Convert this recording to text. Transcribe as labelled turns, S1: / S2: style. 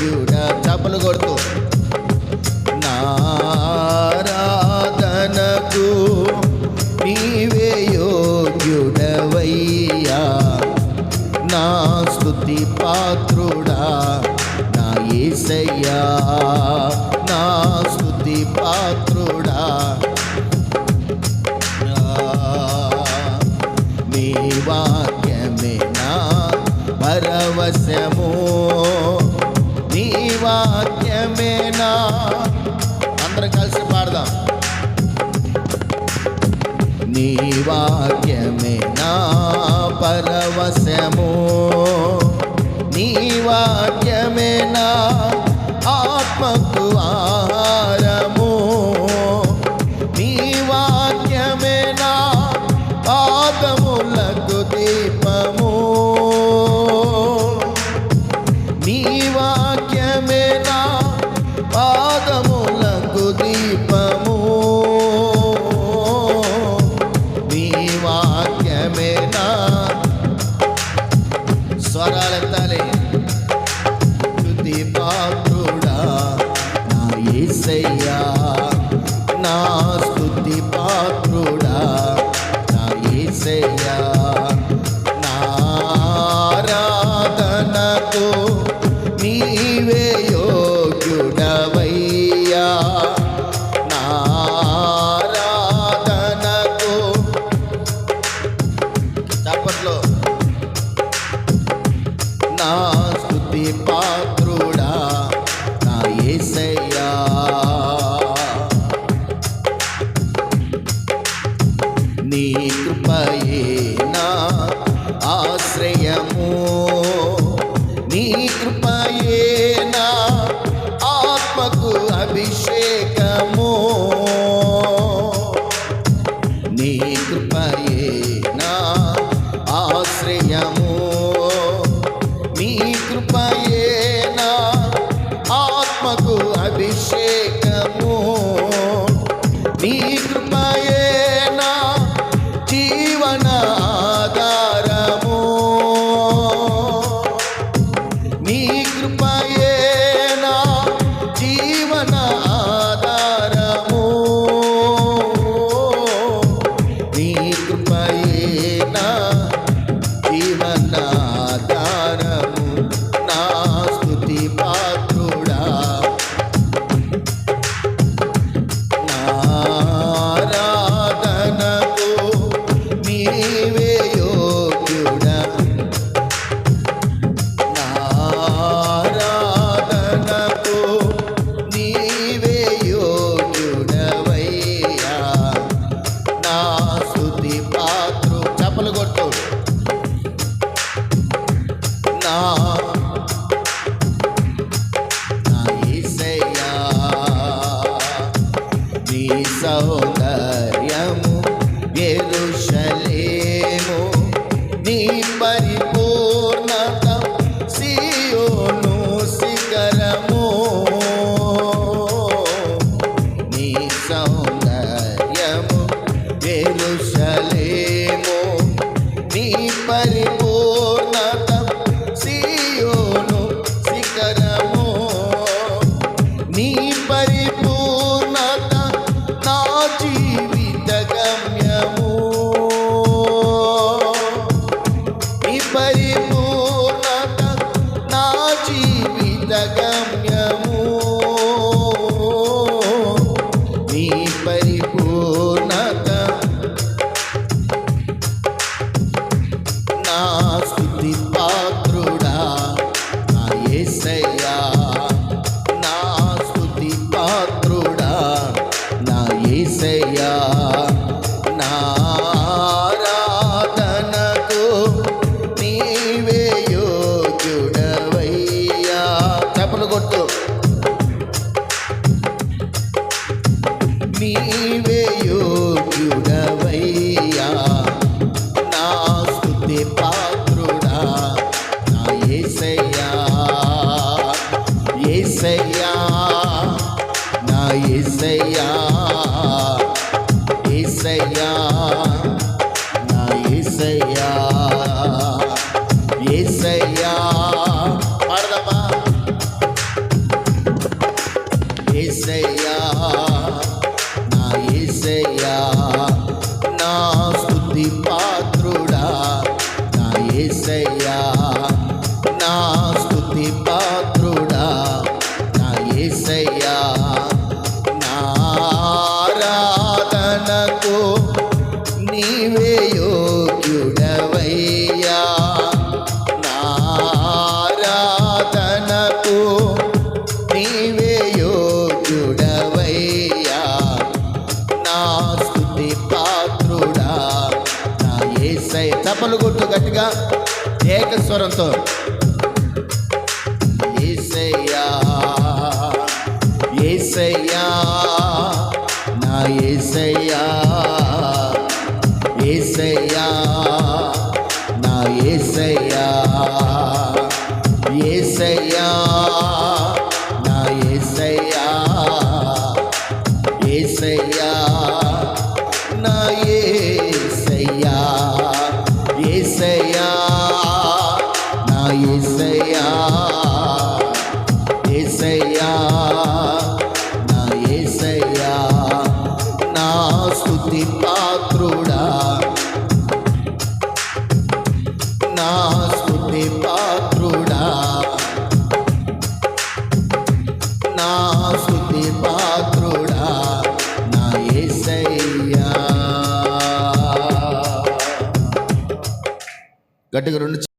S1: యోగ్యుడా చప్పలు కొడుతూ నారాధనకు నీవే యోగ్యుడవయ్యా. నా స్థుతి పాత్రుడా నా ఏసయ్యా. నా స్థుతి పాత్రుడా నీ వాక్యమే నా పరవశము. వాక్యమేనా? అందరం కలిసి పాడదాం. నీ వాక్యమేనా పరవశము? నీ వాక్యమేనా పాదములకు దీపము. నీ వాక్యమే నా స్వరాలెత్తాలి స్తుతి పాత్రుడా నా యేసయ్యా నా స్తుతి పాత్రుడా నా యేసయ్యా నీ కృపయే నా ఆశ్రయము. నీ కృపయే నా ఆత్మకు అభిషేక్ amor. ఎరుషలేము. నీ పరిపూర్ణత సియోను శిఖరము. నీ సౌందర్యము ఎరుషలేము. నీ పరిపూర్ణత సియోను శిఖరము. నీ గమ్యము నీ పరిపూర్ణత. నా స్థుతి పాత్రుడా నా ఏసయ్య. হইয়া స్వరంతో. ఏసయ్యా ఏసయ్యా నా ఏసయ్యా ఏసయ్యా నా ఏసయ్యా ఏసయ్యా నా ఏసయ్యా ఏసయ్యా. నా స్తుతి పాత్రుడా నా యేసయ్యా గట్టిగా రెండు